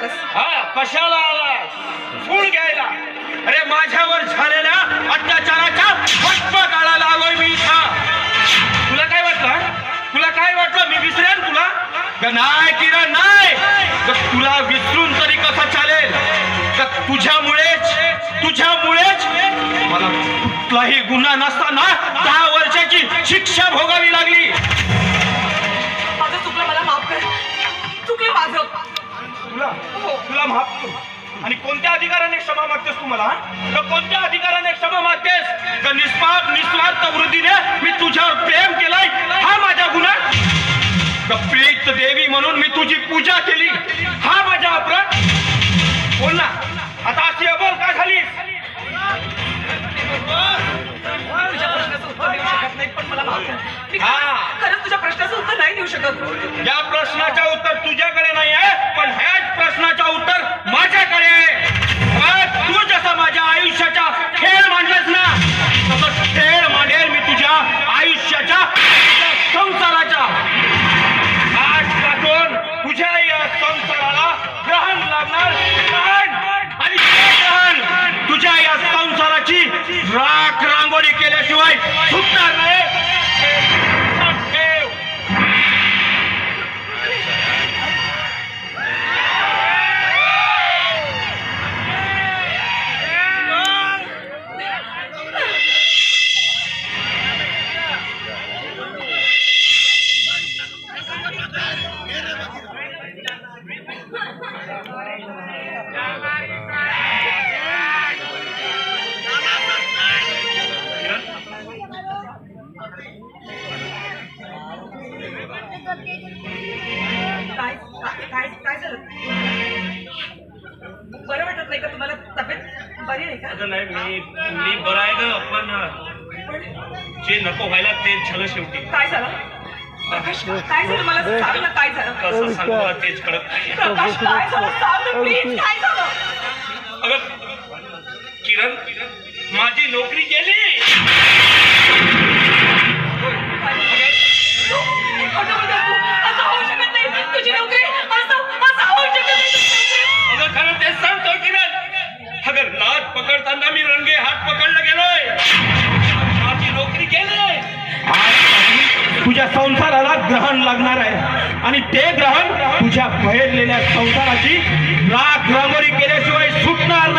आलास? हा कशाला आला सूड घ्यायला. अरे माझ्यावर झालेल्या अत्याचाराच्या फटका काढायला आलोय मी इथं. तुला काय वाटलं तुला काय वाटलं? मी विसरेन तुला? ग नाही किरण नाही. ग तुला विसरून तरी कसं चालेल? ग तुझ्यामुळेच तुझ्यामुळेच मला कुठलाही गुन्हा नसताना दहा वर्षाची शिक्षा भोगावी लागली. मागतेस तू मला हा? तर कोणत्या अधिकाराने क्षमा मागतेस तर निस्वार्थ निस्वार्थ वृत्तीने मी तुझ्यावर प्रेम केलंय. हा माझा गुन्हा. तर प्रीत देवी म्हणून मी तुझी पूजा केली. हा माझा अपराध. बोल ना. आता अशी अबोल का झाली हा. खरंच तुझ्या प्रश्नाचं उत्तर नाही देऊ शकत. या प्रश्नाचं उत्तर तुझ्याकडे काय काय काय झालं? बरं वाटत नाही का तुम्हाला? तब्येत बरी नाही का? नाही मी मी बरं आहे ग पण पण जे नको व्हायला ते झालं शेवटी. काय झालं? प्रकाश काय झालं? मला सांग ना काय झालं? कसं सांगू मला तेच कळत नाही. प्रकाश काय झालं? सांग ना प्लीज काय झालं? अगं किरण माझी नोकरी गेली! पकडताना मी रंगे हात पकडला गेलोय. माझी नोकरी गेली तुझ्या संसाराला ग्रहण लागणार आहे. आणि ते ग्रहण तुझ्या बहेरलेल्या संसाराची राख रांगोळी केल्याशिवाय सुटणार